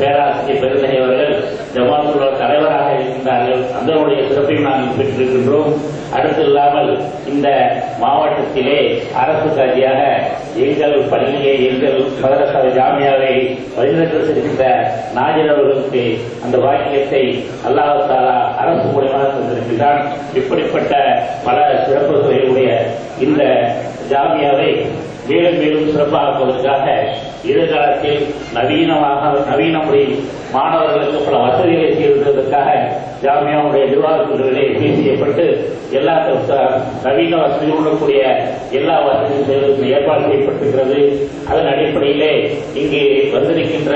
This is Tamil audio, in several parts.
பேராசிரியர் பெருந்தகை அவர்கள் ஜமாத்துள்ள தலைவராக இருக்கின்றார்கள். அதனுடைய சிறப்பையும் நாங்கள் பெற்றிருக்கின்றோம். அடுத்து இல்லாமல் இந்த மாவட்டத்திலே அரசு கல்வியாக எங்கள் பள்ளியை எங்கள் மதரசா ஜாமியாவை வழிநடத்த செல்கின்ற நாஜர் அவர்களுக்கு அந்த வாக்கியத்தை அல்லாஹாலா அரசு மூலமாக தந்திருக்கின்றான். இப்படிப்பட்ட பல சிறப்புகளுடைய இந்த ஜாமியாவை மேலும் மேலும் சிறப்பாக்குவதற்காக எதிர்காலத்தில் நவீனமாக நவீன முறையில் மாணவர்களுக்கு பல வசதிகளை செய்வதற்காக ஜாமியாவுடைய நிர்வாகத்திலே பேசியப்பட்டு எல்லா நவீன வசதிகளுடன் கூடிய எல்லா வசதியும் செய்வதற்கு ஏற்பாடு செய்யப்பட்டிருக்கிறது. அதன் அடிப்படையிலே இங்கே வந்திருக்கின்ற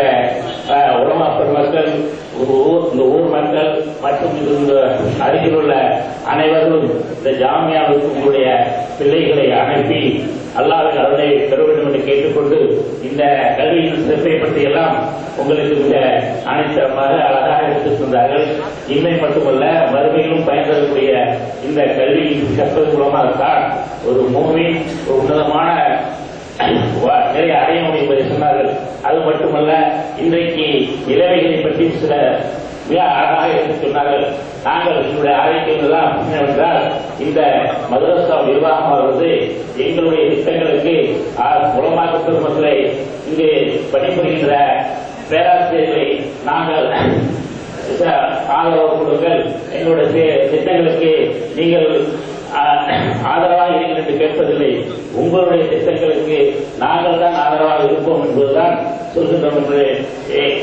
அஹ், உலமா பெருமக்கள் ஊர் இந்த ஊர் மக்கள் மற்றும் இந்த அருகில் உள்ள அனைவரும் இந்த ஜாமியாவுக்கு உங்களுடைய பிள்ளைகளை அனுப்பி அல்லாவின் அருளை பெற வேண்டும் என்று கேட்டுக்கொண்டு இந்த கல்வியின் சிறப்பை பற்றி எல்லாம் உங்களுக்கு மிக அனைத்தமாக அழகாக எடுத்துச் சொன்னார்கள் இன்மை மட்டுமல்ல வறுமையிலும் பயன்பெறக்கூடிய இந்த கல்வி கற்பது மூலமாகத்தான் ஒரு மூவி ஒரு உன்னதமான நிறைய அடைய முடியும் என்பதை சொன்னார்கள். அது மட்டுமல்ல இன்றைக்கு இளவைகளை பற்றி சில மிக அழகாக எடுத்து சொன்னார்கள்? நாங்கள் எங்களுடைய ஆரோக்கியம் தான் என்னவென்றால் இந்த மதரசா வந்து எங்களுடைய திட்டங்களுக்கு புலமாக்க பெருமக்களை இங்கு பணிபுரிகின்ற பேராசிரியர்களை நாங்கள் ஆதரவு கொடுங்கள். எங்களுடைய திட்டங்களுக்கு நீங்கள் ஆதரவாக இருக்கிறீர்கள் என்று கேட்பதில்லை. உங்களுடைய திட்டங்களுக்கு நாங்கள் தான் ஆதரவாக இருப்போம் என்பதுதான் சொல்கின்றோம் என்று ஏ-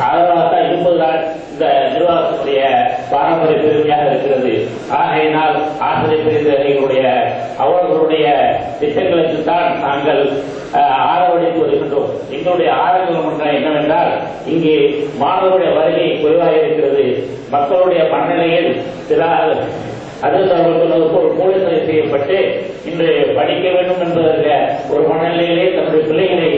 ஆதரவாகத்தான் இருப்பதுதான் இந்த நிர்வாகத்துடைய பாரம்பரிய பெருமையாக இருக்கிறது. ஆகையினால் ஆசிரியர் பிரிந்தவர்களுடைய அவர்களுடைய திட்டங்களுக்கு தான் நாங்கள் ஆதரவளித்து வருகின்றோம். எங்களுடைய ஆதரவு ஒன்றை என்னவென்றால் இங்கே மாணவர்களுடைய வருகை குறைவாக இருக்கிறது. மக்களுடைய மனநிலையில் சில அதற்கு அவர்கள் சொன்னது போல் போலீசரை செய்யப்பட்டு இன்று படிக்க வேண்டும் என்பதற்கு ஒரு மனநிலையிலே தன்னுடைய பிள்ளைகளை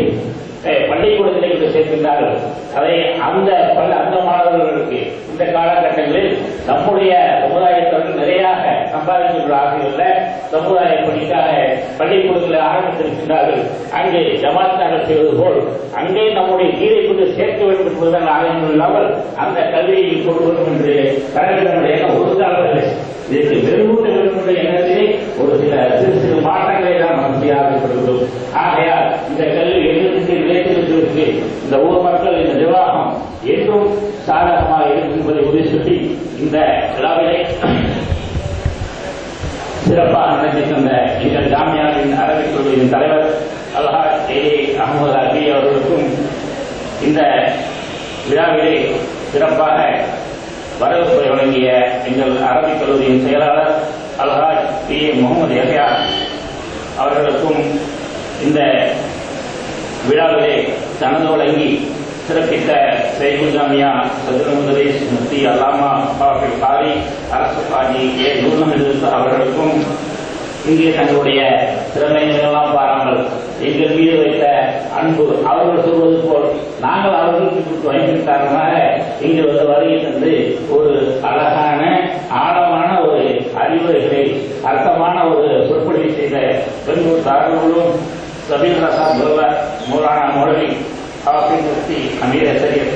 பள்ளிக்கூடத்திலே சேர்க்கின்றார்கள் அதை அந்த பல அந்த மாணவர்களுக்கு இந்த காலகட்டங்களில் நம்முடைய சமுதாயத்தவர்கள் நிறையாக சம்பாதிக்கின்ற ஆசைகளில் சமுதாய பணிக்காக பள்ளிக்கூடங்களை ஆரம்பித்திருக்கின்றார்கள். அங்கே ஜமாத்தாக செய்வது போல் அங்கே நம்முடைய நீரை கொண்டு சேர்க்க வேண்டும் என்பதுதான் ஆலயம் இல்லாமல் அந்த கல்வியை கொண்டு வரும் என்று கணக்கிடமுடைய ஒரு காலத்தில் இதற்கு வெறுமூட்ட வேண்டும் என்ற எண்ணத்திலே ஒரு சில சிறு சிறு மாற்றங்களை தான் நாம் செய்ய ஆசைப்படுகிறோம் ஆகையால் இந்த கல்வி எங்களுக்கு நிலைத்திருக்கிறதுக்கு இந்த ஊர் மக்கள் இந்த நிர்வாகம் என்றும் சாதகமாக இருக்கும் இந்த விழாவிலே சிறப்பாக நடத்தி தந்த எங்கள் ஜாமியாவின் அரபிக் குழுவின் தலைவர் அல்ஹா ஏ அகமது அபி அவர்களுக்கும் இந்த விழாவிலே சிறப்பாக வரவேற்பை வழங்கிய எங்கள் அரபிக் கல்லூரியின் செயலாளர் அல்ஹாஜ் பி ஏ முகமது யஹ்யா அவர்களுக்கும் இந்த விழாவிலே தனது வழங்கி சிறப்பித்த சைகுஜாமியா ஜாமியா சதுர முஃப்தி அல்லாமா ஹாஃபில் காரி அரசு காஜி ஏ. நூர்மஹிது அவர்களுக்கும் இங்கே தங்களுடைய திறமைகளெல்லாம் பாராமல் எங்கள் மீது வைத்த அன்பு அவர்கள் சொல்வது போல் நாங்கள் அவர்களுக்கு வைப்பின் காரணமாக இங்கே வந்து வருகை தந்து ஒரு அழகான ஆழமான ஒரு அறிவுரைகளை அர்த்தமான ஒரு சொற்பொழிவை செய்த பெண்கள் தார்களும் சபீல் ரசா முதல்வர் மௌலானா மௌலவி ஹாஃபிஸ் முஃப்தி அமீர் அசரியர்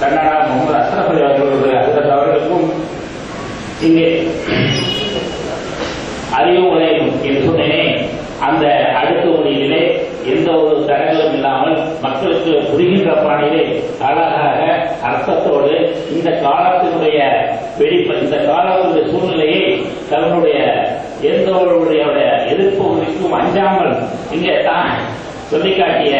கன்னடா முகமது அஸ்ரப் அவர்களுடைய ஹசரத் அவர்களுக்கும் இங்கே அறிவுரை என்று சொன்னேனே அந்த அடுத்த மொழியிலே எந்த ஒரு தடங்களும் இல்லாமல் மக்களுக்கு புரிகின்ற பாணியிலே அழகாக அர்த்தத்தோடு இந்த காலத்தினுடைய வெடிப்பு இந்த காலத்தினுடைய சூழ்நிலையை தன்னுடைய எந்த ஒருவருடைய எதிர்ப்பு குறிக்கும் அஞ்சாமல் இங்கே தான் சொல்லிக்காட்டிய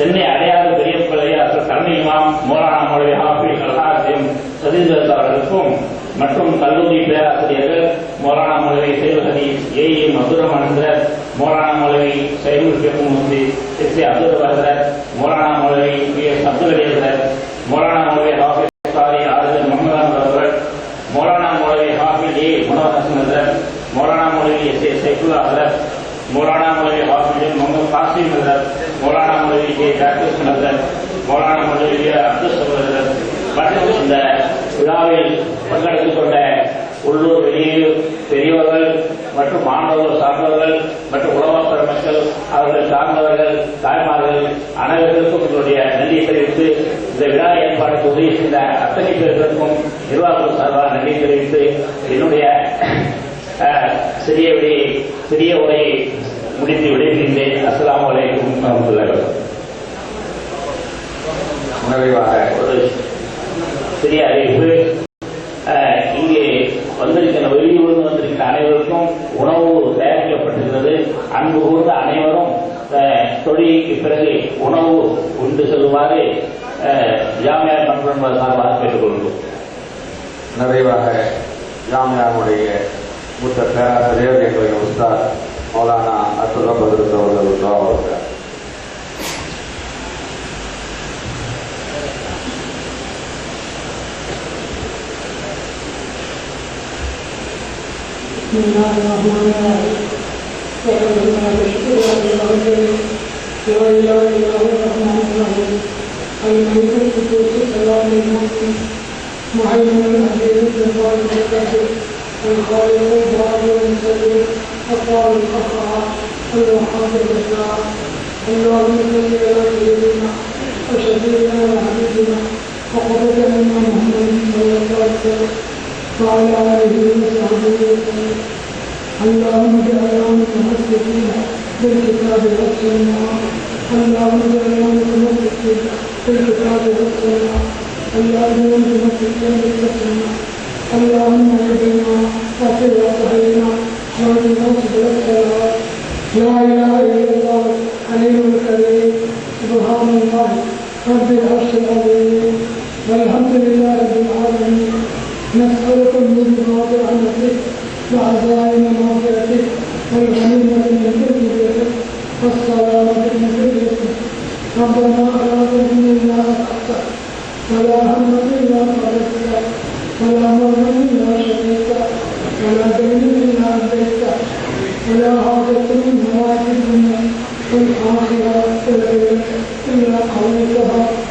சென்னை அடையாறு பெரிய பிள்ளையார் சரணிமாம் மோலானா மொழி ஹாஃபிஸ் அல்லாஹிம் சதீந்திரத் அவர்களுக்கும் மற்றும் கல்லூரி பேராசிரியர்கள் மோலானா மொழி சேவகதி ஏ. ஏ. மதுரம் அனந்தர் மோலானா மொழி சைமுல் முந்தி எஸ். ஏ. அப்துல் வசரத் மோலானா மொழி பி. எஸ். அப்துல் அலியசர் மோலானா மொழி ஹாஃபிஸ் ஆறுதல் முகமதான் அவர்கள் மோலானா மொழி ஹாஃபிஸ் ஏ. குணவரசன் அசர் மோலானா மொழி எஸ். ஏ. சைஃபுல்லா அசரத் மோலானா மொழி ஹாஃபிஸ் முகமது காசிம் அசரத் மௌலானா மௌலவிக்கு டாக்டர் சமந்தர் மௌலானா மௌலவிக்கு அப்துல் சமந்தர் மற்றும் இந்த விழாவில் பங்கெடுத்துக் கொண்ட உள்ளூர் வெளியூர் பெரியவர்கள் மற்றும் மாணவர்கள் சார்ந்தவர்கள் மற்றும் உலகப்பெற மக்கள் அவர்கள் சார்ந்தவர்கள் தாய்மார்கள் அனைவருக்கும் எங்களுடைய நன்றியை தெரிவித்து இந்த விழா ஏற்பாடுக்கு உதவி செய்த அத்தனை பேர்களுக்கும் நிர்வாகம் சார்பாக நன்றி தெரிவித்து என்னுடைய சிறிய சிறிய உரையை முடித்து விடைகின்றேன் அஸ்லாம் வலைக்கும் வரமத்துல்லாஹி நிறைவாக ஒரு சிறிய அறிவிப்பு. அஹ், இங்கே வந்திருக்கிற வெளியூர்ந்து வந்திருக்கிற அனைவருக்கும் உணவு தயாரிக்கப்பட்டிருக்கிறது. அன்பு கூர்ந்த அனைவரும் அஹ், பிறகு உணவு உண்டு செல்லுமாறு அஹ், ஜாமியா சார்பாக கேட்டுக்கொள்கிறோம். நிறைவாக ஜாமியாருடைய மூத்த பேராசிரியர் எங்களுடைய உஸ்தாத் மௌலானா அத்துல்லா பதிரத் அவர்கள் துவா أقوال الفقهاء والوحاد الإخلاق اللهم صل على سيدنا وشفيعنا وحبيبنا وقدرنا محمد صلى الله وعلى آله وصحبه وسلم اللهم اجعلنا متمسكين بالكتاب والسنة اللهم اجعلنا متمسكين بالكتاب والسنة اللهم متمسكين بالسنة اللهم اهدنا وفق وصحبنا إله إلا الله العلي الكريم سبحان الله رب والحمد لله رب العالمين نسألك من مراد رحمتك وعزائم مغفرتك والغنيمة من كل بيتك والسلامة من كل ربنا لا تهمنا أخطأت ولا